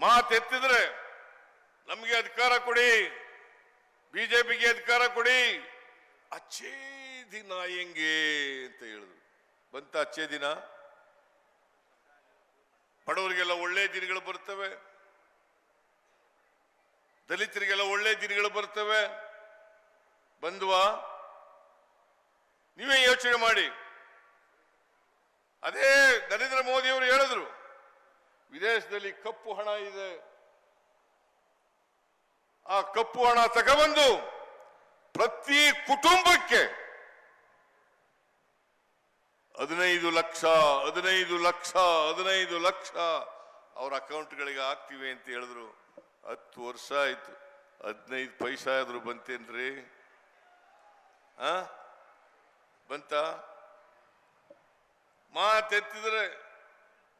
ಮಾತೆತ್ತಿದ್ರೆ ನಮಗೆ ಅಧಿಕಾರ ಕೊಡಿ, ಬಿಜೆಪಿಗೆ ಅಧಿಕಾರ ಕೊಡಿ. ಅಚ್ಚೇ ದಿನ ಹೆಂಗೆ ಅಂತ ಹೇಳಿದ್ರು. ಬಂತ ಅಚ್ಚೇ ದಿನ? ಬಡವರಿಗೆಲ್ಲ ಒಳ್ಳೆ ದಿನಗಳು ಬರ್ತವೆ. ದಲಿತರಿಗೆಲ್ಲ ಒಳ್ಳೆ ದಿನಗಳು ಬರ್ತವೆ. ಬಂದ್ವಾ? ನೀವೇ ಯೋಚನೆ ಮಾಡಿ. ಅದೇ ನರೇಂದ್ರ ಮೋದಿ ಅವರು ಹೇಳಿದ್ರು ವಿದೇಶದಲ್ಲಿ ಕಪ್ಪು ಹಣ ಇದೆ. ಆ ಕಪ್ಪು ಹಣ ತಗೊಬಂದು ಪ್ರತಿ ಕುಟುಂಬಕ್ಕೆ ಹದಿನೈದು ಲಕ್ಷ ಹದಿನೈದು ಲಕ್ಷ ಹದಿನೈದು ಲಕ್ಷ ಅವ್ರ ಅಕೌಂಟ್ಗಳಿಗೆ ಹಾಕ್ತಿವಿ ಅಂತ ಹೇಳಿದ್ರು. ಹತ್ತು ವರ್ಷ ಆಯ್ತು. ಹದಿನೈದು ಪೈಸಾ ಆದ್ರೂ ಬಂತೇನ್ರಿ? ಆ? ಬಂತ? ಮಾತೆತ್ತಿದ್ರೆ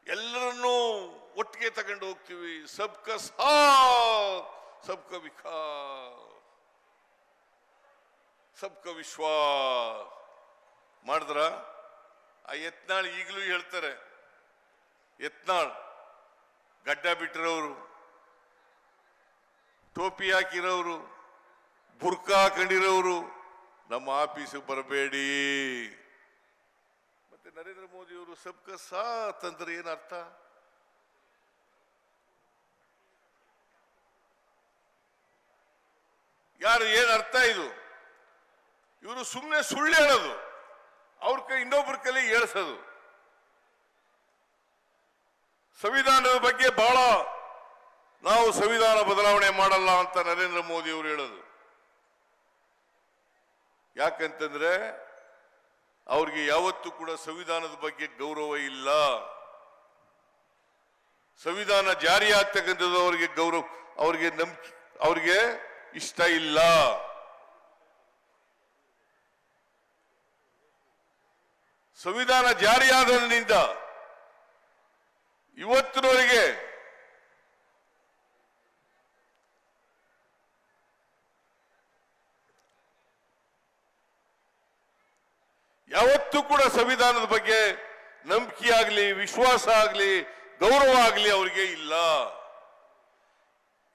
ಎಲ್ಲರನ್ನೂ ಒಟ್ಟಿಗೆ ತಗೊಂಡು ಹೋಗ್ತೀವಿ. ಸಬ್ಕ ಸಾಥ್, ಸಬ್ಕ ವಿಕಾಸ್. ಸಬ್ಕ ವಿಶ್ವಾಸ್. ಮಾಡಿದ್ರ? ಆ ಯತ್ನಾಳ್ ಈಗಲೂ ಹೇಳ್ತಾರೆ. ಯತ್ನಾಳ್, ಗಡ್ಡ ಬಿಟ್ಟಿರೋರು ಟೋಪಿ ಹಾಕಿರೋರು ಬುರ್ಕಾ ಹಾಕೊಂಡಿರೋರು ನಮ್ಮ ಆಫೀಸಿಗೆ ಬರಬೇಡಿ. ಮತ್ತೆ ನರೇಂದ್ರ ಮೋದಿಯವರು ಸಬ್ಕ ಸಾಥ್ ಅಂದ್ರೆ ಏನ್ ಅರ್ಥ? ಯಾರು ಏನು ಅರ್ಥ ಇದು? ಇವರು ಸುಮ್ಮನೆ ಸುಳ್ಳು ಹೇಳೋದು, ಅವ್ರ ಕೈ ಇನ್ನೊಬ್ಬರ ಕೈಲಿ ಹೇಳಿಸೋದು ಸಂವಿಧಾನದ ಬಗ್ಗೆ ಬಹಳ ನಾವು ಸಂವಿಧಾನ ಬದಲಾವಣೆ ಮಾಡಲ್ಲ ಅಂತ ನರೇಂದ್ರ ಮೋದಿ ಅವರು ಹೇಳೋದು. ಯಾಕಂತಂದ್ರೆ ಅವ್ರಿಗೆ ಯಾವತ್ತೂ ಕೂಡ ಸಂವಿಧಾನದ ಬಗ್ಗೆ ಗೌರವ ಇಲ್ಲ. ಸಂವಿಧಾನ ಜಾರಿ ಆಗ್ತಕ್ಕಂಥದ್ದು ಅವರಿಗೆ ಗೌರವ, ಅವರಿಗೆ ನಂಬಿಕೆ ಅವ್ರಿಗೆ ಇಷ್ಟ ಇಲ್ಲ. ಸಂವಿಧಾನ ಜಾರಿಯಾದನಿಂದ ಇವತ್ತಿನವರೆಗೆ ಯಾವತ್ತೂ ಕೂಡ ಸಂವಿಧಾನದ ಬಗ್ಗೆ ನಂಬಿಕೆ ಆಗಲಿ, ವಿಶ್ವಾಸ ಆಗಲಿ, ಗೌರವ ಆಗಲಿ ಅವರಿಗೆ ಇಲ್ಲ.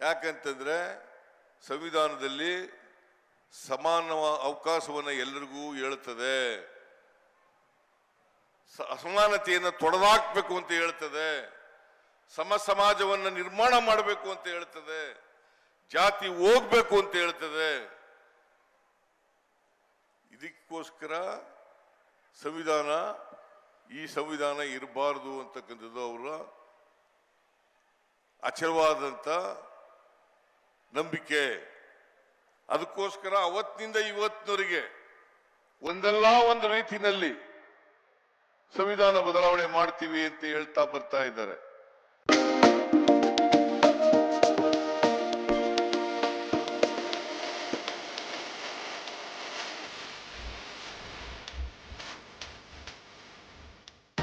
ಯಾಕಂತಂದ್ರೆ ಸಂವಿಧಾನದಲ್ಲಿ ಸಮಾನ ಅವಕಾಶವನ್ನು ಎಲ್ಲರಿಗೂ ಹೇಳುತ್ತದೆ ಅಸಮಾನತೆಯನ್ನು ತೊಡೆದಾಕ್ಬೇಕು ಅಂತ ಹೇಳ್ತದೆ. ಸಮ ಸಮಾಜವನ್ನು ನಿರ್ಮಾಣ ಮಾಡಬೇಕು ಅಂತ ಹೇಳ್ತದೆ. ಜಾತಿ ಹೋಗ್ಬೇಕು ಅಂತ ಹೇಳ್ತದೆ. ಇದಕ್ಕೋಸ್ಕರ ಸಂವಿಧಾನ ಈ ಸಂವಿಧಾನ ಇರಬಾರದು ಅಂತಕ್ಕಂಥದ್ದು ಅವರ ಅಚಲವಾದಂತ ನಂಬಿಕೆ. ಅದಕ್ಕೋಸ್ಕರ ಅವತ್ತಿನಿಂದ ಇವತ್ತಿನವರಿಗೆ ಒಂದಲ್ಲ ಒಂದು ರೀತಿನಲ್ಲಿ ಸಂವಿಧಾನ ಬದಲಾವಣೆ ಮಾಡ್ತೀವಿ ಅಂತ ಹೇಳ್ತಾ ಬರ್ತಾ ಇದ್ದಾರೆ.